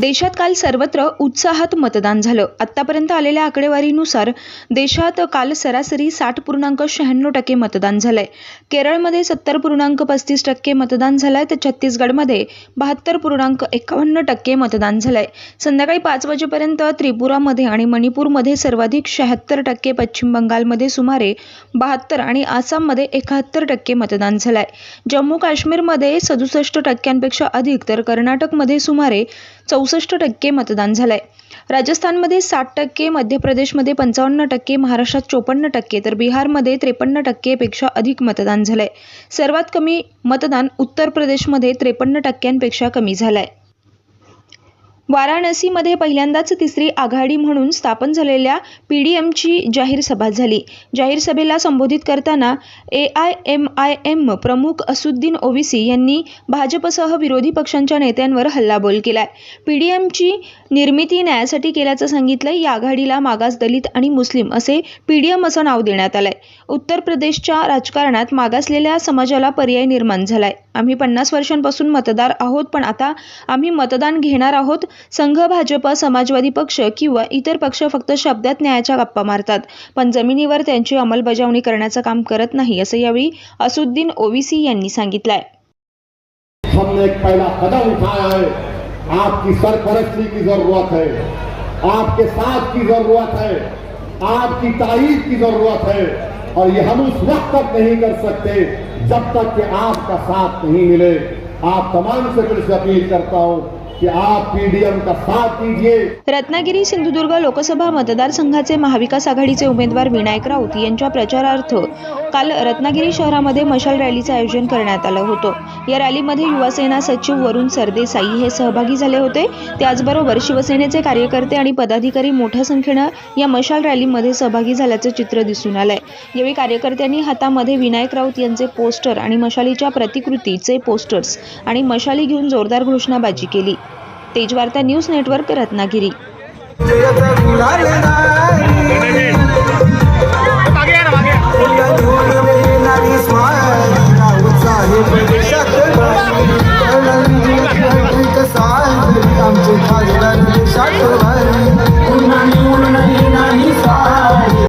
देशात काल सर्वत्र उत्साहात मतदान झालं. आत्तापर्यंत आलेल्या आकडेवारीनुसार देशात काल सरासरी साठ पूर्णांक शहाण्णव टक्के मतदान झालंय. केरळमध्ये सत्तर पूर्णांक पस्तीस टक्के मतदान झालंय तर छत्तीसगडमध्ये बहात्तर पूर्णांक एकावन्न टक्के मतदान झालंय. संध्याकाळी पाच वाजेपर्यंत त्रिपुरामध्ये आणि मणिपूरमध्ये सर्वाधिक शहात्तर टक्के पश्चिम बंगालमध्ये सुमारे बहात्तर आणि आसाममध्ये एकाहत्तर टक्के मतदान झालंय. जम्मू काश्मीरमध्ये सदुसष्ट टक्क्यांपेक्षा अधिक तर कर्नाटकमध्ये सुमारे चौ चौसष्ट टक्के मतदान झालंय. राजस्थानमध्ये साठ टक्के मध्य प्रदेशमध्ये पंचावन्न टक्के महाराष्ट्रात चोपन्न टक्के तर बिहारमध्ये त्रेपन्न टक्केपेक्षा अधिक मतदान झालंय. सर्वात कमी मतदान उत्तर प्रदेशमध्ये त्रेपन्न टक्क्यांपेक्षा कमी झालंय. वाराणसीमध्ये पहिल्यांदाच तिसरी आघाडी म्हणून स्थापन झालेल्या पी डी एमची जाहीर सभा झाली. जाहीर सभेला संबोधित करताना A I M I M प्रमुख असुद्दीन ओवीसी यांनी भाजपसह विरोधी पक्षांच्या नेत्यांवर हल्लाबोल केलाय. पी डी एमची निर्मिती न्यायासाठी केल्याचं सांगितलं या आघाडीला मागास दलित आणि मुस्लिम असे पी डी एम असं नाव देण्यात आलंय. उत्तर प्रदेशच्या राजकारणात मागासलेल्या समाजाला पर्याय निर्माण झालाय. आम्ही पन्नास वर्षांपासून मतदार आहोत पण आता आम्ही मतदान घेणार आहोत संघ भाजप समाजवादी पक्ष किंवा इतर पक्ष फक्त शब्दात न्यायाच्या गप्पा मारतात. पण जमिनीवर त्यांची अंमलबजावणी करण्याचं काम करत नाही असं यावेळी असुद्दीन ओवीसी यांनी सांगितलंय. हमने एक पहला कदम उठाया है आपकी सरपरस्ती की जरूरत है. आपके साथ की जरूरत है. आपकी तारीफ की जरूरत है. और ये हम उस वक्त तक नहीं कर सकते जब तक कि आपका साथ नहीं मिले। आप तमाम से फिर से अपील करता हूं कि आप पीडीएम का साथ दीजिए। रत्नागिरी सिंधुदुर्ग लोकसभा मतदारसंघाचे महाविकास आघाडीचे उमेदवार विनायक राऊत यांच्या प्रचारार्थ काल रत्नागिरी शहरामध्ये मशाल रॅलीचं आयोजन करण्यात आलं होतं. या रॅलीमध्ये युवासेना सचिव वरुण सरदेसाई हे सहभागी झाले होते. त्याचबरोबर शिवसेनेचे कार्यकर्ते आणि पदाधिकारी मोठ्या संख्येनं या मशाल रॅलीमध्ये सहभागी झाल्याचं चित्र दिसून आलंय. यावेळी कार्यकर्त्यांनी हातामध्ये विनायक राऊत यांचे पोस्टर आणि मशालीच्या प्रतिकृतीचे पोस्टर्स आणि मशाली घेऊन जोरदार घोषणाबाजी केली. Tejvarta news network Ratnagiri. जयत आमचे